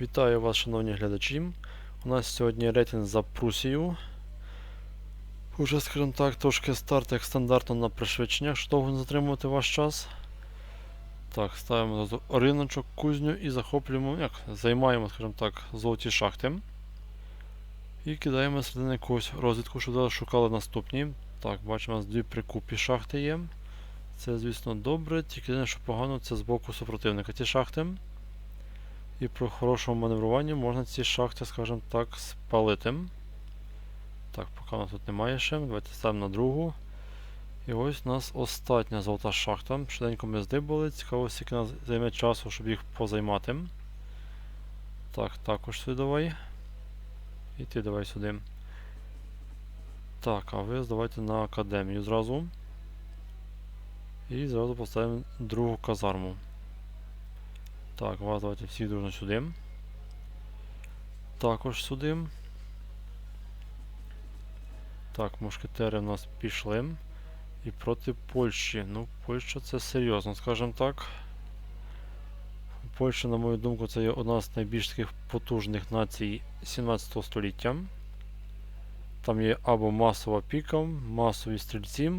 Вітаю вас, шановні глядачі. У нас сьогодні рейтинг за Прусію. Уже, скажімо так, трошки старт як стандартно на пришвидшеннях, щоб довго не затримувати ваш час. Так, ставимо риночок, кузню і захоплюємо, як, займаємо, скажімо так, золоті шахти. І кидаємо середини якусь розвідку, щоб зараз шукали наступні. Так, бачимо, у нас дві прикупі шахти є. Це, звісно, добре, тільки що погано, це з боку супротивника ті шахти. І при хорошому маневруванні можна ці шахти, скажімо так, спалити. Так, поки у нас тут немає ще. Давайте ставимо на другу. І ось у нас остання золота шахта. Швиденько ми здибали. Цікаво, скільки нас займе часу, щоб їх позаймати. Так, також сюди давай. І ти давай сюди. Так, а ви здавайте на академію зразу. І зразу поставимо другу казарму. Так, вас давайте всі дружно сюди. Також сюди. Так, мушкетери в нас пішли. І проти Польщі. Ну, Польща це серйозно, скажімо так. Польща, на мою думку, це є одна з найбільш таких потужних націй 17 століття. Там є або масова піка, масові стрільці,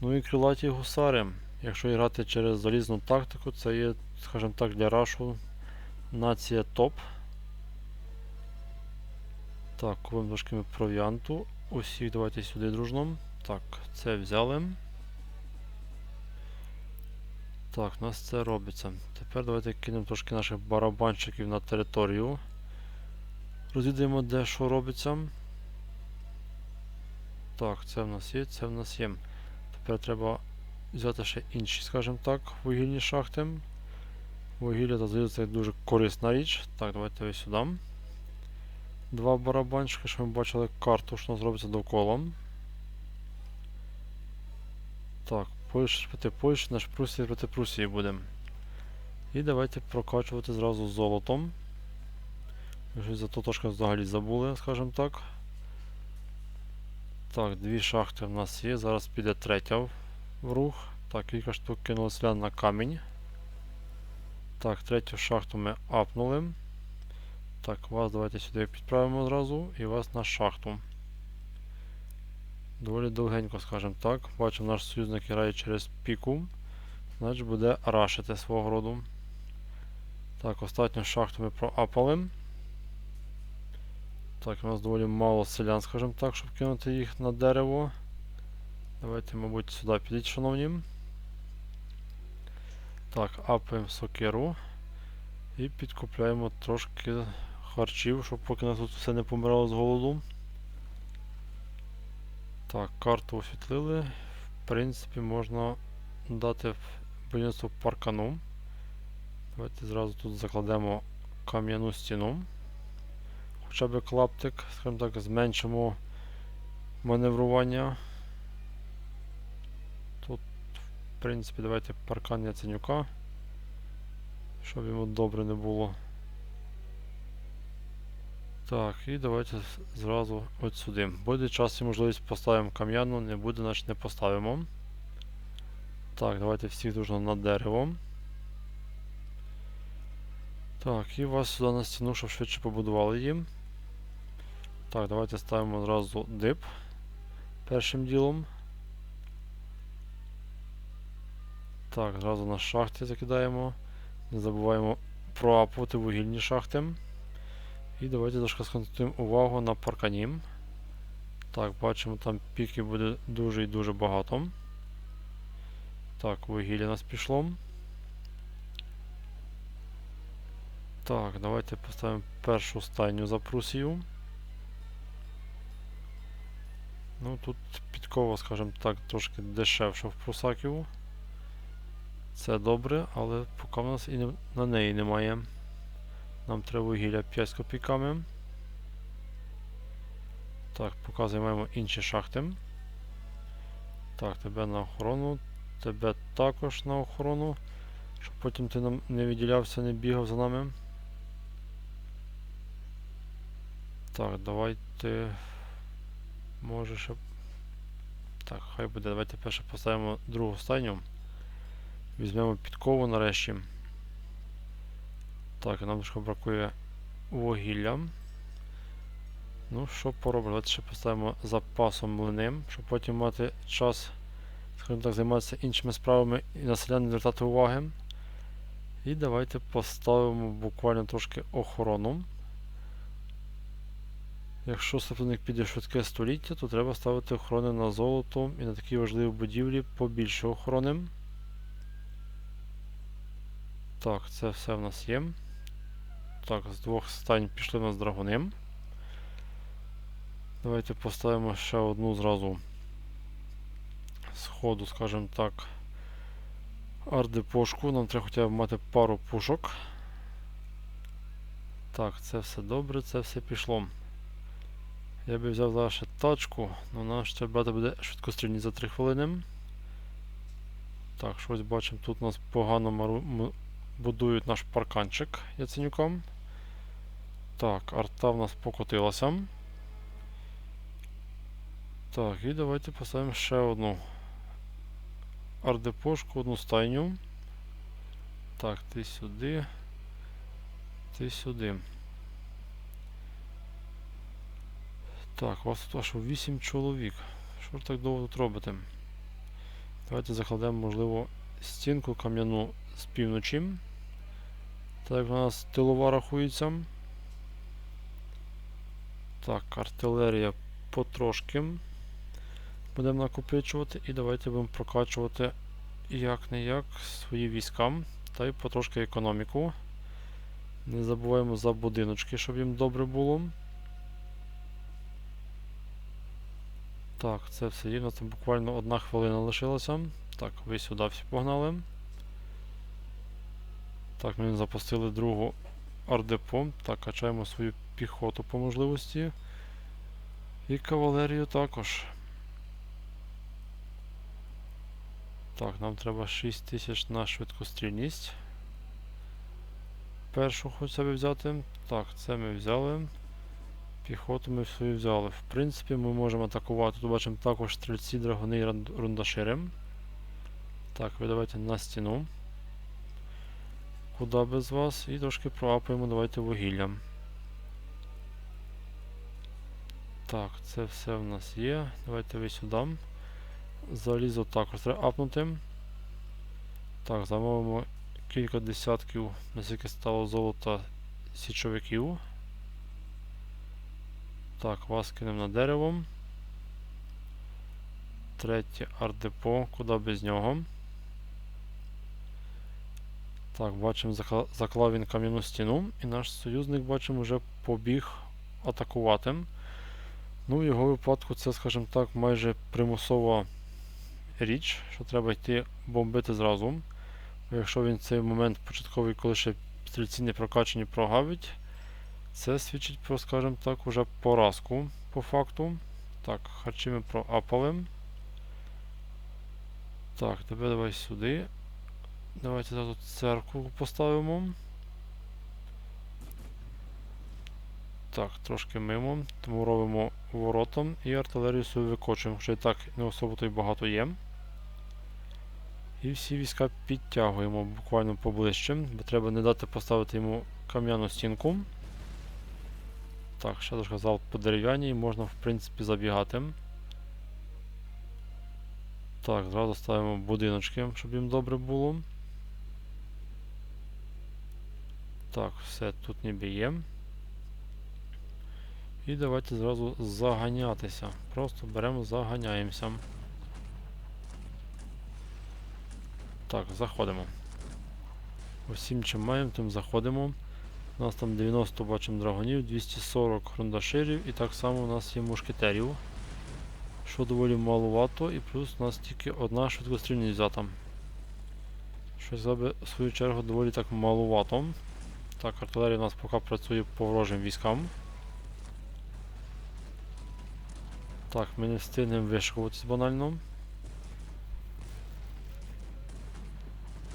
ну і крилаті гусари. Якщо грати через залізну тактику, це є, скажімо так, для рашу нація топ. Так, купимо трошки провіанту. Усіх давайте сюди дружно. Так, це взяли. Так, у нас це робиться. Тепер давайте кинемо трошки наших барабанщиків на територію. Розвідаємо, де що робиться. Так, це в нас є, це в нас є. Тепер треба взяти ще інші, скажімо так, вугільні шахти. Вугілля та залізо це дуже корисна річ. Так, давайте ось сюди. Два барабанчики, щоб ми бачили карту, що нас довкола. Так, Польща проти Польщі, наш Прусія проти Прусії будемо. І давайте прокачувати зразу золотом. Щось за то трошки взагалі забули, скажімо так. Так, дві шахти в нас є. Зараз піде третя в рух. Так, кілька штук кинули селян на камінь. Так, третю шахту ми апнули. Так, вас давайте сюди підправимо одразу і вас на шахту. Доволі довгенько, скажімо так. Бачимо, наш союзник грає через піку. Значить буде рашити свого роду. Так, останню шахту ми проапали. Так, у нас доволі мало селян, скажімо так, щоб кинути їх на дерево. Давайте, мабуть, сюди підіть, шановні. Так, апаємо сокиру. І підкупляємо трошки харчів, щоб поки нас тут все не помирало з голоду. Так, карту освітлили. В принципі, можна дати будівництво паркану. Давайте зразу тут закладемо кам'яну стіну. Хоча б клаптик, скажімо так, зменшимо маневрування. В принципі, давайте паркан Яценюка, щоб йому добре не було. Так, і давайте зразу от сюди. Буде час і можливість поставимо кам'яну, не буде, значить не поставимо. Так, давайте всіх дружно на дерево. Так, і вас сюди на стіну, щоб швидше побудували їм. Так, давайте ставимо одразу дип першим ділом. Так, зразу на шахти закидаємо. Не забуваємо проапувати вугільні шахти. І давайте трошки сконцентруємо увагу на паркані. Так, бачимо, там піків буде дуже і дуже багато. Так, вугілля нас пішло. Так, давайте поставимо першу стайню за Прусію. Ну, тут підкова, скажімо так, трошки дешевша в прусаків. Це добре, але поки в нас і не, на неї немає. Нам треба вугілля 5 з копійками. Так, поки займаємо інші шахти. Так, тебе на охорону, тебе також на охорону, щоб потім ти нам не відділявся, не бігав за нами. Так, давайте. Може ще. Так, хай буде. Давайте перше поставимо другу стайню. Візьмемо підкову нарешті. Так, нам ще бракує вугілля. Ну, що поробимо? Давайте ще поставимо запасом млини, щоб потім мати час, так, займатися іншими справами і на селян не звертати уваги. І давайте поставимо буквально трошки охорону. Якщо супротивник піде швидке століття, то треба ставити охорони на золото і на такі важливі будівлі побільше охорони. Так, це все в нас є. Так, з двох стань пішли нас драгуни. Давайте поставимо ще одну зразу сходу, скажімо так, ардепошку. Нам треба хоча б мати пару пушок. Так, це все добре, це все пішло. Я би взяв зараз ще тачку, але наш ще брати буде швидкострільні за 3 хвилини. Так, щось бачимо, тут у нас погано мару... будують наш парканчик яценюком. Так, арта в нас покотилася. Так, і давайте поставимо ще одну ардепошку, одну стайню. Так, ти сюди. Ти сюди. Так, у вас тут аж 8 чоловік. Що ви так довго тут робите? Давайте закладемо, можливо, стінку кам'яну з півночі. Так у нас тилова рахується. Так, артилерія потрошки. Будемо накопичувати і давайте будемо прокачувати як не як свої війська та й потрошки економіку. Не забуваємо за будиночки, щоб їм добре було. Так, це все є. Там буквально одна хвилина лишилася. Так, ви сюди всі погнали. Так, ми запустили другу ардепо. Так, качаємо свою піхоту по можливості. І кавалерію також. Так, нам треба 6000 на швидкострільність. Першу хоча б взяти. Так, це ми взяли. Піхоту ми свою взяли. В принципі, ми можемо атакувати. Тут бачимо також стрільці, драгуни і рундашири. Так, ви давайте на стіну. Куди без вас? І трошки проапаємо, давайте вугілля. Так, це все в нас є. Давайте ви сюди. Залізо також треба апнути. Так, замовимо кілька десятків, наскільки стало золота січовиків. Так, вас кинемо на дерево. Третє ардепо, куди без нього. Так, бачимо, заклав він кам'яну стіну, і наш союзник, бачимо, вже побіг атакувати. Ну, в його випадку це, скажімо так, майже примусова річ, що треба йти бомбити зразу. Бо якщо він цей момент початковий, коли ще стрільці не прокачані, прогавить, це свідчить про, скажімо так, уже поразку по факту. Так, харчі ми проапали. Так, тебе давай сюди. Давайте тут церкву поставимо. Так, трошки мимо, тому робимо воротом і артилерію свою викочуємо, що і так не особо то й багато є. І всі війська підтягуємо буквально поближче, бо треба не дати поставити йому кам'яну стінку. Так, ще трошки залп по дерев'яній, можна в принципі забігати. Так, зразу ставимо будиночки, щоб їм добре було. Так, все, тут ніби є. І давайте зразу заганятися. Просто беремо, заганяємося. Так, заходимо. Усім чим маємо, тим заходимо. У нас там 90 бачимо драгонів, 240 рундаширів і так само у нас є мушкетерів. Що доволі маловато, і плюс у нас тільки одна швидкострільність взята. Щось в свою чергу доволі так маловато. Так, артилерія у нас поки працює по ворожим військам. Так, ми не встигнемо вишикуватись банально.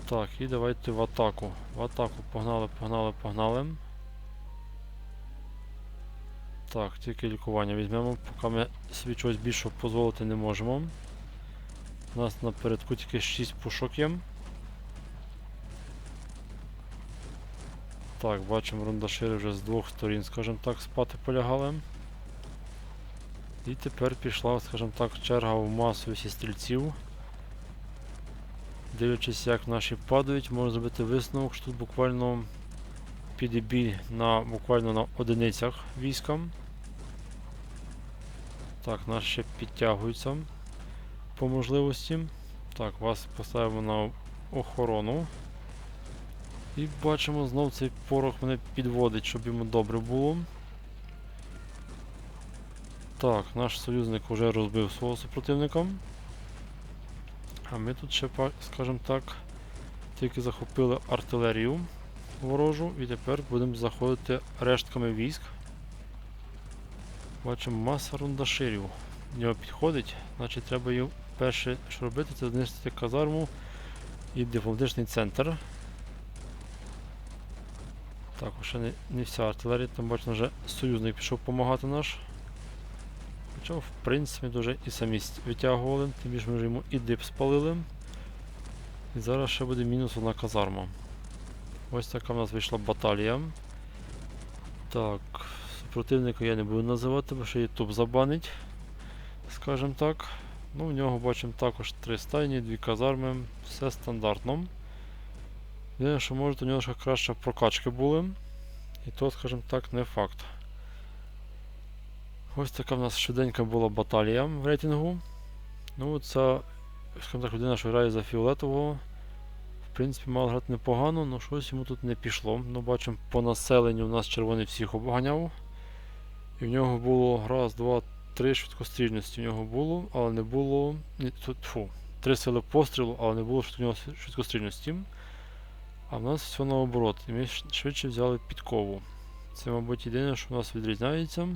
Так, і давайте в атаку. В атаку погнали, погнали, погнали. Так, тільки лікування візьмемо, поки ми собі чогось більшого дозволити не можемо. У нас напередку тільки 6 пушок є. Так, бачимо, рундашири вже з двох сторін, скажімо так, спати полягали. І тепер пішла, скажімо так, черга в масовості стрільців. Дивлячись, як наші падають, можна зробити висновок, що тут буквально піде бій на, буквально на одиницях військам. Так, наші ще підтягуються по можливості. Так, вас поставимо на охорону. І бачимо, знов цей порох мене підводить, щоб йому добре було. Так, наш союзник вже розбив свого супротивника. А ми тут ще, скажімо так, тільки захопили артилерію ворожу і тепер будемо заходити рештками військ. Бачимо маса рундаширів. В нього підходить, значить треба їм перше, що робити, це знищити казарму і дипломатичний центр. Так, ще не, не вся артилерія, там бачимо вже союзник пішов допомагати наш. Хоча, в принципі, дуже і самі витягували, тим більше ми вже йому і дип спалили. І зараз ще буде мінус одна казарма. Ось така в нас вийшла баталія. Так, супротивника я не буду називати, бо ще YouTube забанить. Скажем так. Ну, в нього бачимо також три стайні, дві казарми, все стандартно. Єдине, що може, у нього ще краще прокачки були. І то, скажімо так, не факт. Ось така в нас швиденька була баталія в рейтингу. Ну, це, скажімо так, людина, що грає за фіолетового. В принципі, мав грати непогано, але щось йому тут не пішло. Ну, бачимо, по населенню у нас червоний всіх обганяв. І в нього було раз, два, три швидкострільності в нього було, але не було. Ні, тут, три сили пострілу, але не було в нього швидкострільності. А в нас все наоборот. І ми швидше взяли підкову. Це, мабуть, єдине, що у нас відрізняється.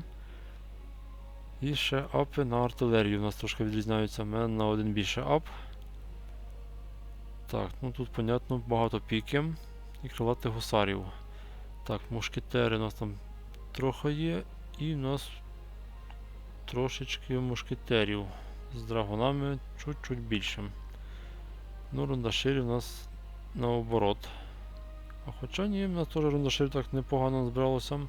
І ще апи на артилерію у нас трошки відрізняються. У мене на один більше ап. Так, ну тут, понятно, багато піки і крилатих гусарів. Так, мушкетери у нас там трохи є. І в нас трошечки мушкетерів з драгунами чуть-чуть більше. Ну, рундаширів у нас наоборот. А хоча ні, в нас теж рундаширів так непогано збиралося.